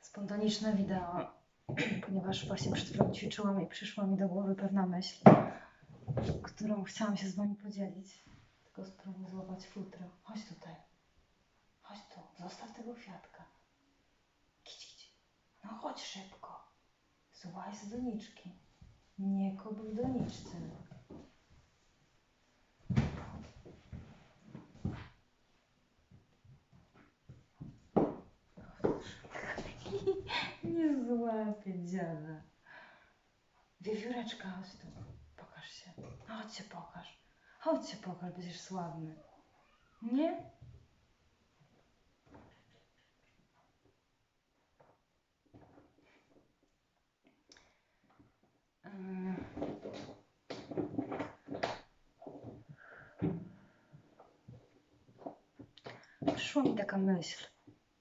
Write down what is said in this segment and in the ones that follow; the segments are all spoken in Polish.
spontaniczne wideo, ponieważ właśnie przed chwilą ćwiczyłam i przyszła mi do głowy pewna myśl, którą chciałam się z Wami podzielić. Tylko spróbuj złapać futro. Chodź tutaj. Chodź tu. Zostaw tego kwiatka. Kić, kić. No chodź szybko. Złaź z doniczki. Nie w doniczce. Nie złapie dziada. Wiewióreczka, chodź tu. Pokaż się. Chodź się pokaż. Chodź się pokaż, będziesz sławny. Nie? Przyszła mi taka myśl,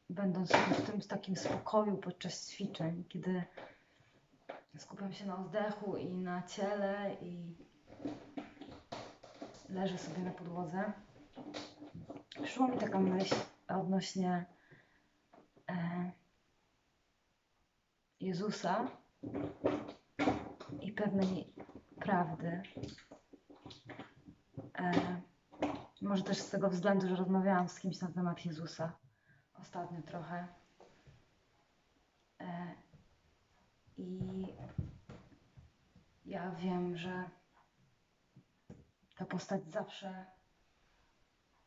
będąc w tym takim spokoju podczas ćwiczeń, kiedy skupiam się na oddechu i na ciele i leżę sobie na podłodze. Przyszła mi taka myśl odnośnie e, Jezusa i pewnej prawdy. E, może też z tego względu, że rozmawiałam z kimś na temat Jezusa ostatnio trochę. E, I ja wiem, że ta postać zawsze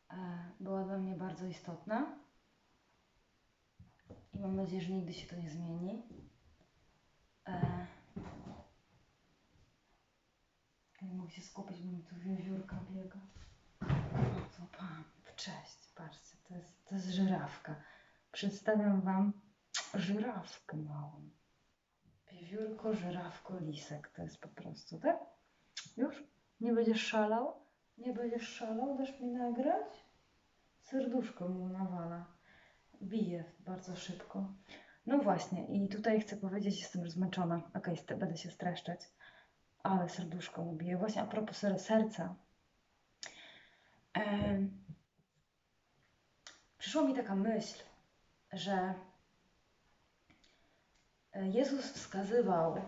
e, była dla mnie bardzo istotna. I mam nadzieję, że nigdy się to nie zmieni. Nie mogę się skupić, bo mi tu wiewiórka biega. O, co pan? Cześć, patrzcie, to jest, to jest żyrawka. Przedstawiam Wam żyrawkę małą. Wiewiórko, żyrawko, lisek. To jest po prostu, tak? Już? Nie będziesz szalał? Nie będziesz szalał? Dasz mi nagrać? Serduszko mu nawala. Bije bardzo szybko. No właśnie, i tutaj chcę powiedzieć, jestem już zmęczona. Okej, okay, będę się streszczać. Ale serduszko mu bije. Właśnie a propos serca. Ehm, przyszła mi taka myśl, że Jezus wskazywał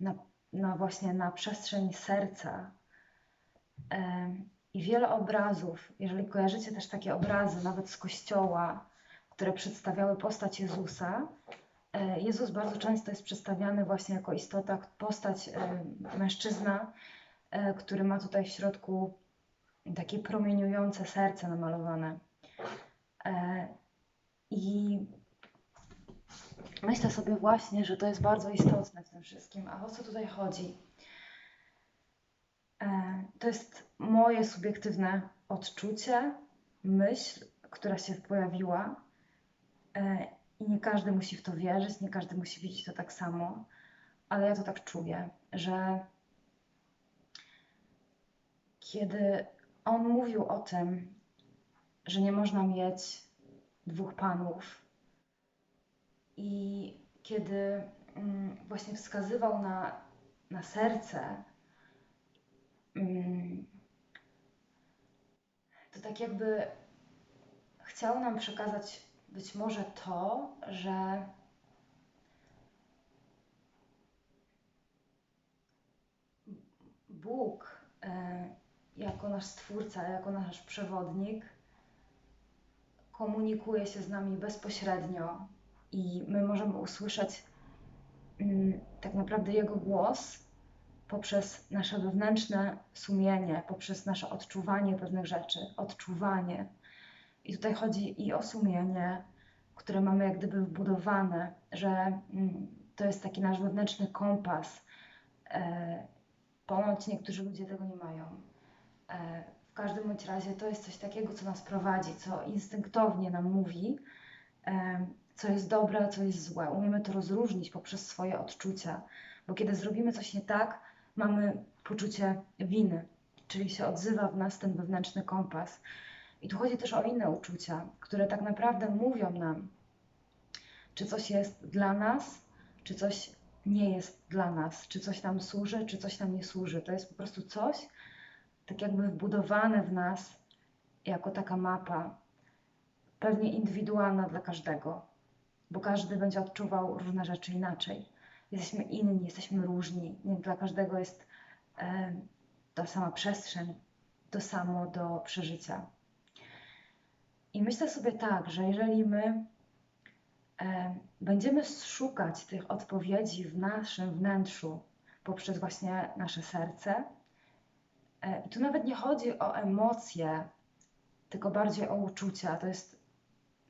na, na właśnie na przestrzeń serca i wiele obrazów, jeżeli kojarzycie też takie obrazy, nawet z kościoła, które przedstawiały postać Jezusa, e, Jezus bardzo często jest przedstawiany właśnie jako istota, postać mężczyzna, e, który ma tutaj w środku takie promieniujące serce namalowane. E, I myślę sobie właśnie, że to jest bardzo istotne w tym wszystkim. A o co tutaj chodzi? E, to jest moje subiektywne odczucie, myśl, która się pojawiła. E, I nie każdy musi w to wierzyć, nie każdy musi widzieć to tak samo, ale ja to tak czuję, że kiedy on mówił o tym, że nie można mieć dwóch panów, i kiedy mm, właśnie wskazywał na, na serce, mm, to tak jakby chciał nam przekazać być może to, że Bóg e, jako nasz Stwórca, jako nasz przewodnik komunikuje się z nami bezpośrednio i my możemy usłyszeć mm, tak naprawdę Jego głos poprzez nasze wewnętrzne sumienie, poprzez nasze odczuwanie pewnych rzeczy, odczuwanie. I tutaj chodzi i o sumienie, które mamy jak gdyby wbudowane, że mm, to jest taki nasz wewnętrzny kompas. E, ponoć niektórzy ludzie tego nie mają. E, w każdym bądź razie to jest coś takiego, co nas prowadzi, co instynktownie nam mówi, e, co jest dobre, a co jest złe. Umiemy to rozróżnić poprzez swoje odczucia, bo kiedy zrobimy coś nie tak, mamy poczucie winy, czyli się odzywa w nas ten wewnętrzny kompas. I tu chodzi też o inne uczucia, które tak naprawdę mówią nam, czy coś jest dla nas, czy coś nie jest dla nas, czy coś nam służy, czy coś nam nie służy. To jest po prostu coś, tak jakby wbudowane w nas jako taka mapa, pewnie indywidualna dla każdego bo każdy będzie odczuwał różne rzeczy inaczej. Jesteśmy inni, jesteśmy różni. Nie dla każdego jest e, ta sama przestrzeń, to samo do przeżycia. I myślę sobie tak, że jeżeli my e, będziemy szukać tych odpowiedzi w naszym wnętrzu poprzez właśnie nasze serce, e, i tu nawet nie chodzi o emocje, tylko bardziej o uczucia, to jest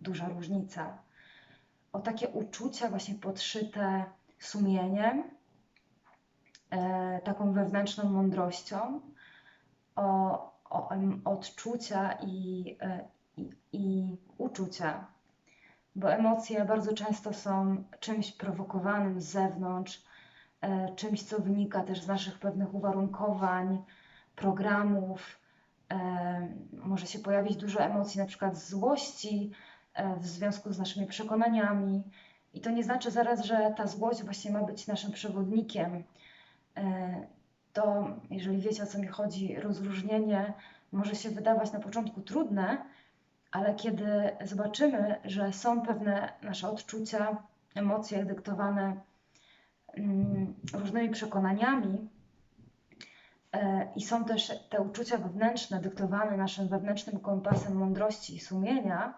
duża różnica. O takie uczucia właśnie podszyte sumieniem, e, taką wewnętrzną mądrością, o, o odczucia i, e, i, i uczucia, bo emocje bardzo często są czymś prowokowanym z zewnątrz, e, czymś, co wynika też z naszych pewnych uwarunkowań, programów. Może się pojawić dużo emocji, na przykład złości w związku z naszymi przekonaniami. I to nie znaczy zaraz, że ta złość właśnie ma być naszym przewodnikiem to jeżeli wiecie o co mi chodzi, rozróżnienie może się wydawać na początku trudne, ale kiedy zobaczymy, że są pewne nasze odczucia, emocje dyktowane mm, różnymi przekonaniami e, i są też te uczucia wewnętrzne dyktowane naszym wewnętrznym kompasem mądrości i sumienia,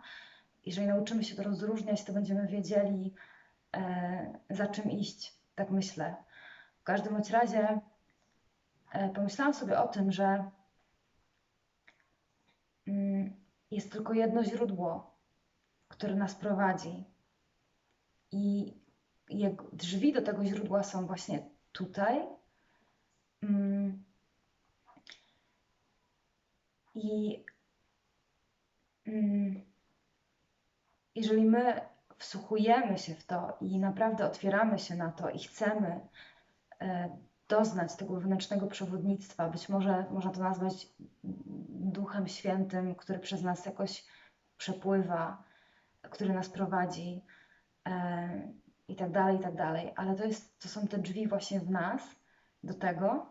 jeżeli nauczymy się to rozróżniać, to będziemy wiedzieli, e, za czym iść, tak myślę. W każdym bądź razie E, pomyślałam sobie o tym, że mm, jest tylko jedno źródło, które nas prowadzi. I drzwi do tego źródła są właśnie tutaj. Mm. I mm, jeżeli my wsłuchujemy się w to i naprawdę otwieramy się na to i chcemy e, doznać tego wewnętrznego przewodnictwa. Być może można to nazwać Duchem Świętym, który przez nas jakoś przepływa, który nas prowadzi e, i tak dalej, i tak dalej. Ale to, jest, to są te drzwi właśnie w nas do tego,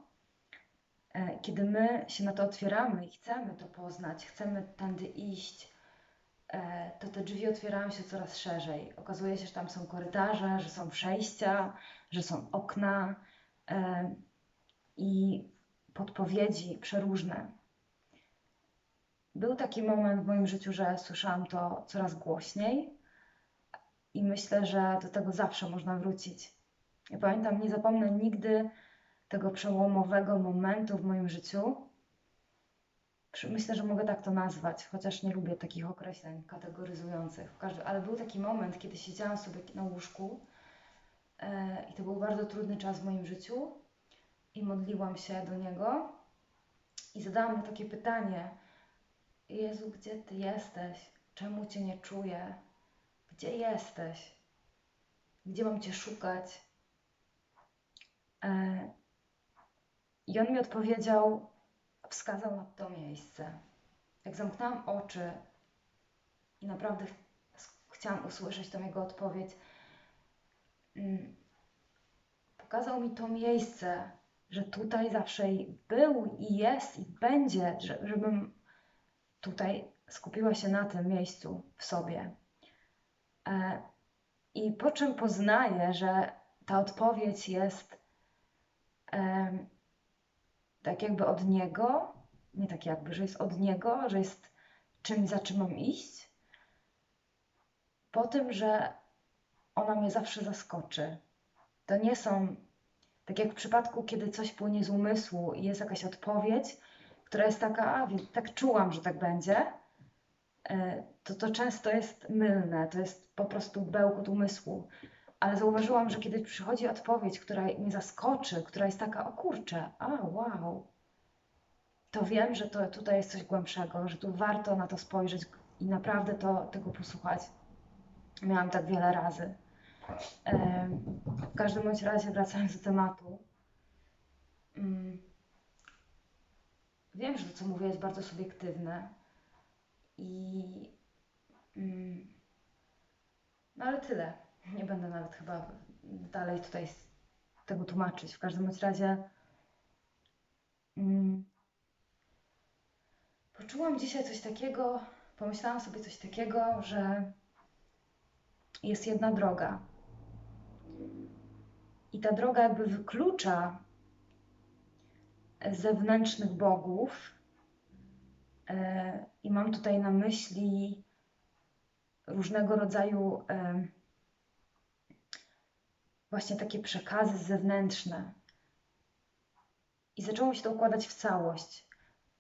e, kiedy my się na to otwieramy i chcemy to poznać, chcemy tędy iść, to te drzwi otwierają się coraz szerzej. Okazuje się, że tam są korytarze, że są przejścia, że są okna, E, i podpowiedzi przeróżne. Był taki moment w moim życiu, że słyszałam to coraz głośniej i myślę, że do tego zawsze można wrócić. Ja pamiętam, nie zapomnę nigdy tego przełomowego momentu w moim życiu. Myślę, że mogę tak to nazwać, chociaż nie lubię takich określeń kategoryzujących. Ale był taki moment, kiedy siedziałam sobie na łóżku E, I to był bardzo trudny czas w moim życiu. I modliłam się do Niego i zadałam mu takie pytanie: Jezu, gdzie Ty jesteś? Czemu Cię nie czuję? Gdzie jesteś? Gdzie mam Cię szukać? E, I on mi odpowiedział, wskazał na to miejsce. Jak zamknęłam oczy i naprawdę chciałam usłyszeć tą jego odpowiedź, Mm, pokazał mi to miejsce, że tutaj zawsze był i jest i będzie, żebym tutaj skupiła się na tym miejscu w sobie. E, I po czym poznaję, że ta odpowiedź jest tak jakby od Niego, nie tak jakby, że jest od Niego, że jest czymś, za czym mam iść, po tym, że ona mnie zawsze zaskoczy. To nie są, tak jak w przypadku, kiedy coś płynie z umysłu i jest jakaś odpowiedź, która jest taka, a tak czułam, że tak będzie, e, to to często jest mylne, to jest po prostu bełkot umysłu. Ale zauważyłam, że kiedy przychodzi odpowiedź, która mnie zaskoczy, która jest taka, o kurczę, a wow, to wiem, że to tutaj jest coś głębszego, że tu warto na to spojrzeć i naprawdę to, tego posłuchać. Miałam tak wiele razy. W każdym bądź razie, wracając do tematu, mm, wiem, że to, co mówię, jest bardzo subiektywne i mm, no ale tyle. Nie będę nawet chyba dalej tutaj tego tłumaczyć. W każdym razie mm, poczułam dzisiaj coś takiego, pomyślałam sobie coś takiego, że jest jedna droga. I ta droga jakby wyklucza zewnętrznych bogów. E, I mam tutaj na myśli różnego rodzaju e, właśnie takie przekazy zewnętrzne. I zaczęło się to układać w całość.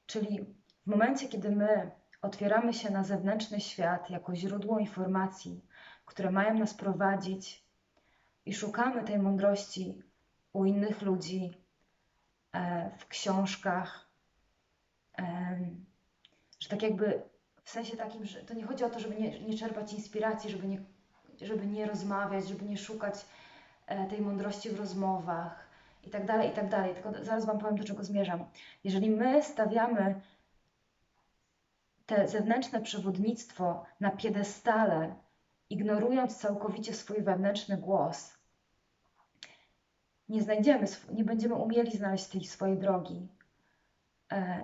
Czyli w momencie, kiedy my otwieramy się na zewnętrzny świat jako źródło informacji, które mają nas prowadzić i szukamy tej mądrości u innych ludzi, e, w książkach, że tak jakby w sensie takim, że to nie chodzi o to, żeby nie, nie czerpać inspiracji, żeby nie, żeby nie rozmawiać, żeby nie szukać e, tej mądrości w rozmowach i tak dalej, i tak dalej. Tylko zaraz Wam powiem, do czego zmierzam. Jeżeli my stawiamy te zewnętrzne przewodnictwo na piedestale, ignorując całkowicie swój wewnętrzny głos, nie znajdziemy, nie będziemy umieli znaleźć tej swojej drogi. E,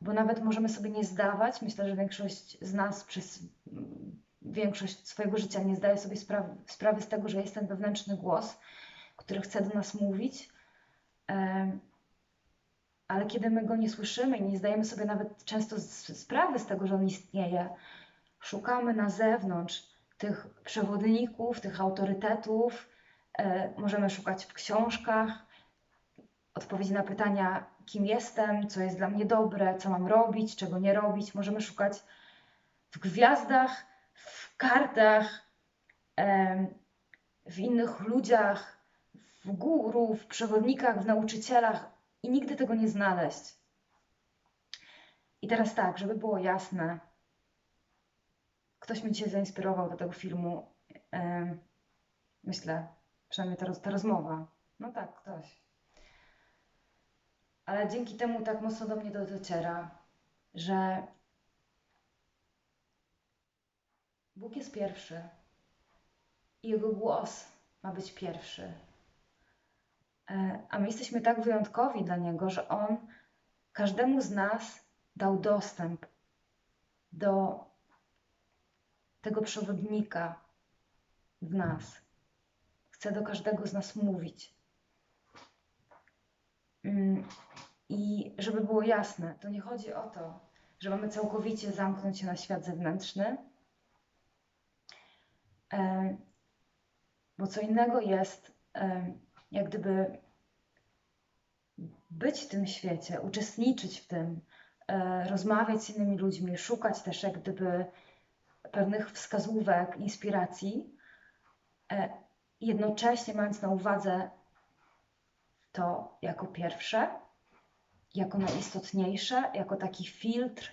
bo nawet możemy sobie nie zdawać, myślę, że większość z nas przez większość swojego życia nie zdaje sobie sprawy, sprawy z tego, że jest ten wewnętrzny głos, który chce do nas mówić. Ale kiedy my go nie słyszymy i nie zdajemy sobie nawet często sprawy z tego, że on istnieje, szukamy na zewnątrz tych przewodników, tych autorytetów, e, możemy szukać w książkach odpowiedzi na pytania, kim jestem, co jest dla mnie dobre, co mam robić, czego nie robić. Możemy szukać w gwiazdach, kartach, w innych ludziach, w guru, w przewodnikach, w nauczycielach, i nigdy tego nie znaleźć. I teraz tak, żeby było jasne, ktoś mnie dzisiaj zainspirował do tego filmu. Myślę, przynajmniej ta, ta rozmowa. No tak, ktoś. Ale dzięki temu tak mocno do mnie to dociera, że Bóg jest pierwszy i Jego głos ma być pierwszy. E, a my jesteśmy tak wyjątkowi dla Niego, że On każdemu z nas dał dostęp do tego przewodnika w nas. Chce do każdego z nas mówić. Mm, I żeby było jasne, to nie chodzi o to, że mamy całkowicie zamknąć się na świat zewnętrzny, bo co innego jest jak gdyby być w tym świecie, uczestniczyć w tym, e, rozmawiać z innymi ludźmi, szukać też jak gdyby pewnych wskazówek, inspiracji, e, jednocześnie mając na uwadze to jako pierwsze, jako najistotniejsze, jako taki filtr,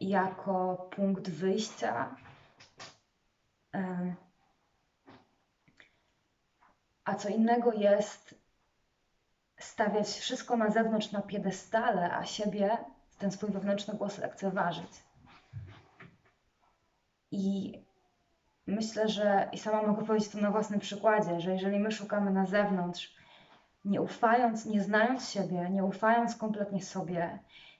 jako punkt wyjścia. A co innego jest stawiać wszystko na zewnątrz na piedestale, a siebie, ten swój wewnętrzny głos lekceważyć. I myślę, że i sama mogę powiedzieć to na własnym przykładzie, że jeżeli my szukamy na zewnątrz, nie ufając, nie znając siebie, nie ufając kompletnie sobie,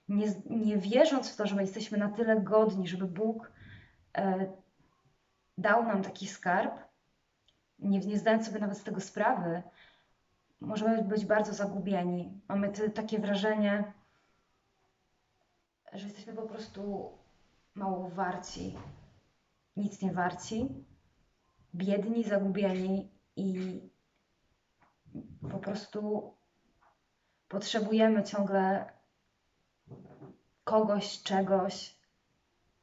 nie, nie wierząc w to, że my jesteśmy na tyle godni, żeby Bóg e, dał nam taki skarb, nie, nie zdając sobie nawet z tego sprawy, możemy być bardzo zagubieni. Mamy te, takie wrażenie, że jesteśmy po prostu mało warci, nic nie warci, biedni, zagubieni i po prostu potrzebujemy ciągle kogoś, czegoś,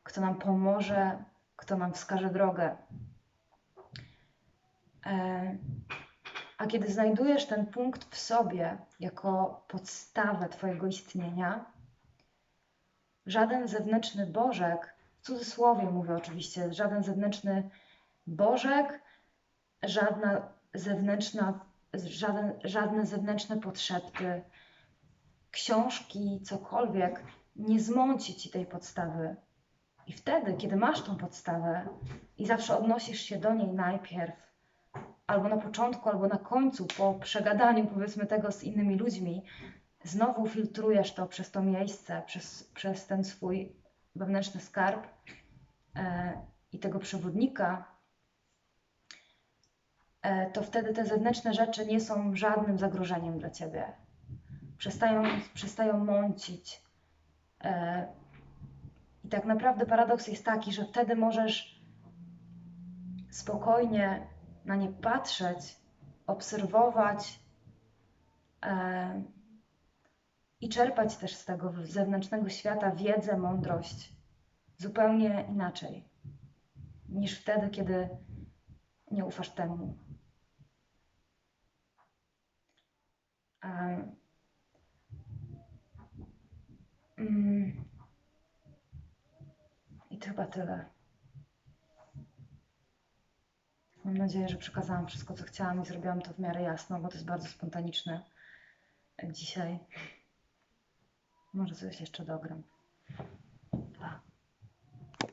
kto nam pomoże, kto nam wskaże drogę. E, a kiedy znajdujesz ten punkt w sobie jako podstawę Twojego istnienia, żaden zewnętrzny Bożek, w cudzysłowie mówię oczywiście, żaden zewnętrzny Bożek, żadna zewnętrzna, żaden, żadne zewnętrzne potrzeby, książki, cokolwiek nie zmąci Ci tej podstawy. I wtedy, kiedy masz tą podstawę i zawsze odnosisz się do niej najpierw, albo na początku, albo na końcu, po przegadaniu powiedzmy tego z innymi ludźmi, znowu filtrujesz to przez to miejsce, przez, przez ten swój wewnętrzny skarb, e, i tego przewodnika, e, to wtedy te zewnętrzne rzeczy nie są żadnym zagrożeniem dla ciebie. Przestają, przestają mącić. I tak naprawdę paradoks jest taki, że wtedy możesz spokojnie na nie patrzeć, obserwować e, i czerpać też z tego zewnętrznego świata wiedzę, mądrość zupełnie inaczej niż wtedy, kiedy nie ufasz temu. E, mm, to chyba tyle. Mam nadzieję, że przekazałam wszystko, co chciałam i zrobiłam to w miarę jasno, bo to jest bardzo spontaniczne dzisiaj. Może coś jeszcze dogram.